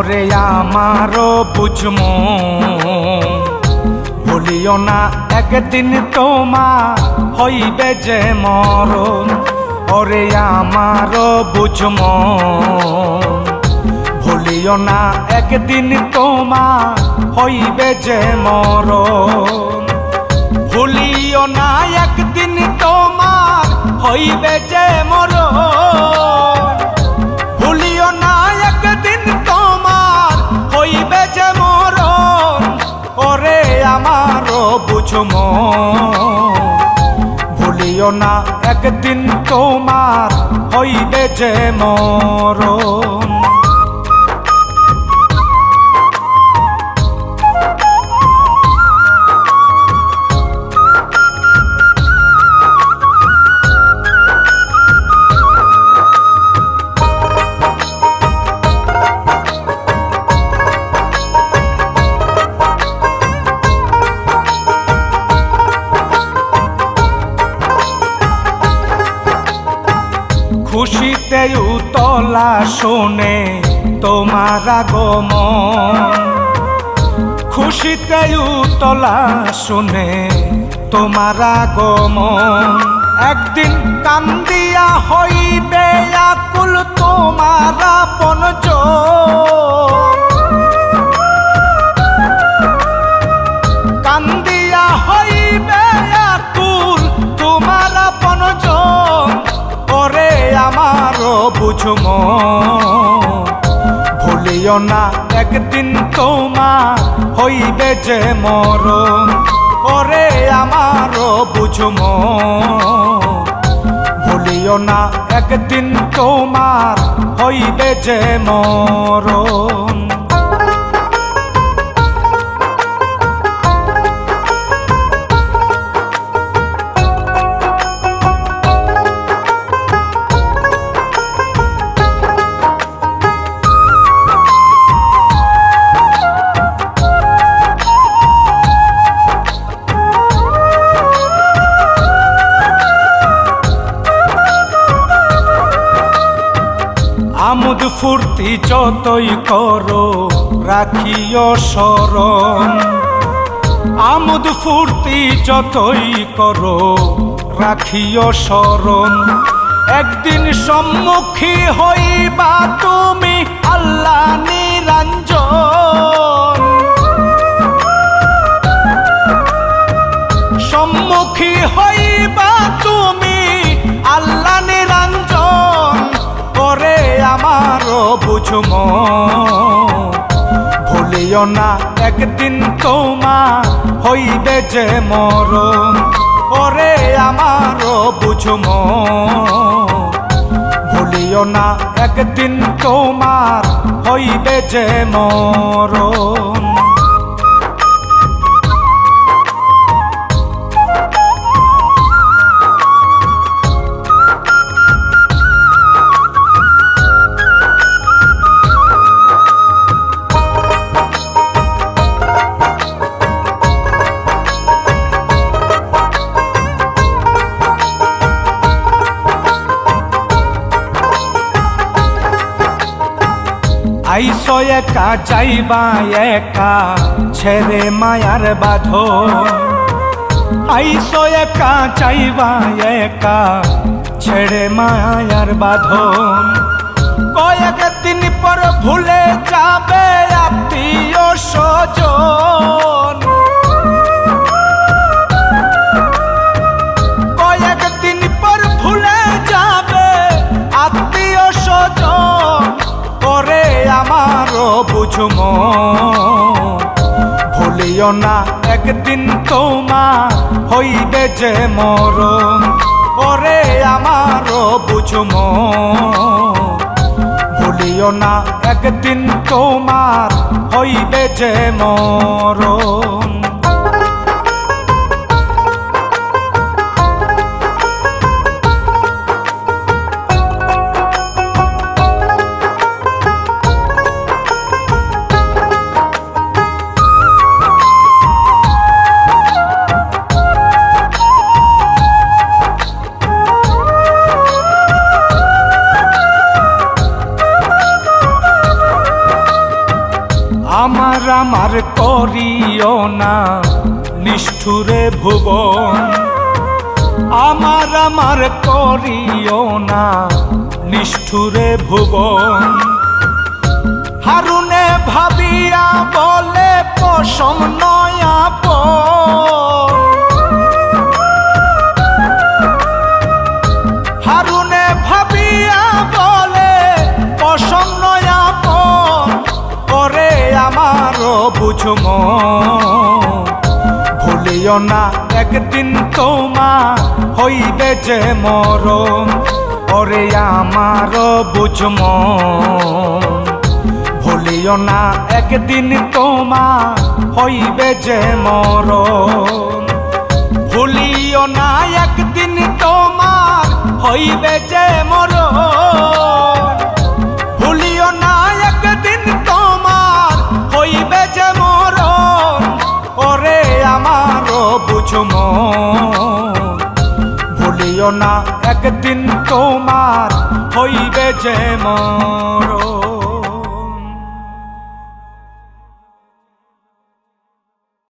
আমারও বুঝমো। ভুলিও না, একদিন তোমা হইবে যে মরণ। ওরে আমারও বুঝমো। ভুলিও না, একদিন তোমা হইবে যে মরণ। ভুলিও না, একদিন তোমার হইবে যে মরণ। ভুলিও না একদিন তোমার হইবে যে মরণ। খুশিতে উতলা শোনে তোমার আগমন। খুশিতে উতলা শোনে তোমার আগমন। একদিন কান্দিয়া হইবে আকুল তোমার বুঝম ভুলিও না একদিন তোমার হইবে যে মর ওরে আমারও বুঝুম। ভুলিও না একদিন তোমার হইবে যে মরণ। ফুর্তি যতই করো, রাখিও স্মরণ। আমোদ ফুর্তি যতই করো, রাখিও স্মরণ। একদিন সম্মুখী হইবা তুমি বুঝম ভুলিও না একদিন তোমা হইবে যে মর ওরে আমার বুঝম ভুলিও না একদিন তোমার হইবে যে মরণ। আইসো একা, যাইবা একা, ছেড়ে মায়ার বাধো আইসো একা, যাইবা একা, ছেড়ে মায়ার বাধো কয়েক দিন পর ভুলে বুঝম ভুলিও না, একদিন তোমার হইবে যে মরণ। ওরে আমারও বুঝুম ভুলিও না, একদিন তোমার হইবে যে মরণ। আমার করিও না নিষ্ঠুরে ভুবন। আমার আমার করিও না নিষ্ঠুরে ভুবন। হারুনে ভাবিয়া বলে, পশম নয়া হারুনে ভাবিয়া বলে, পশম নয়া আমারও বুঝম ভুলিও না, একদিন তোমার হইবে যে মরম ওরে আমারও বুঝম ভুলিও না, একদিন তোমার হইবে যে মরম ভুলিও না, একদিন তোমার হইবে যে ভুলিও না একদিন তোমার হইবে যে মরণ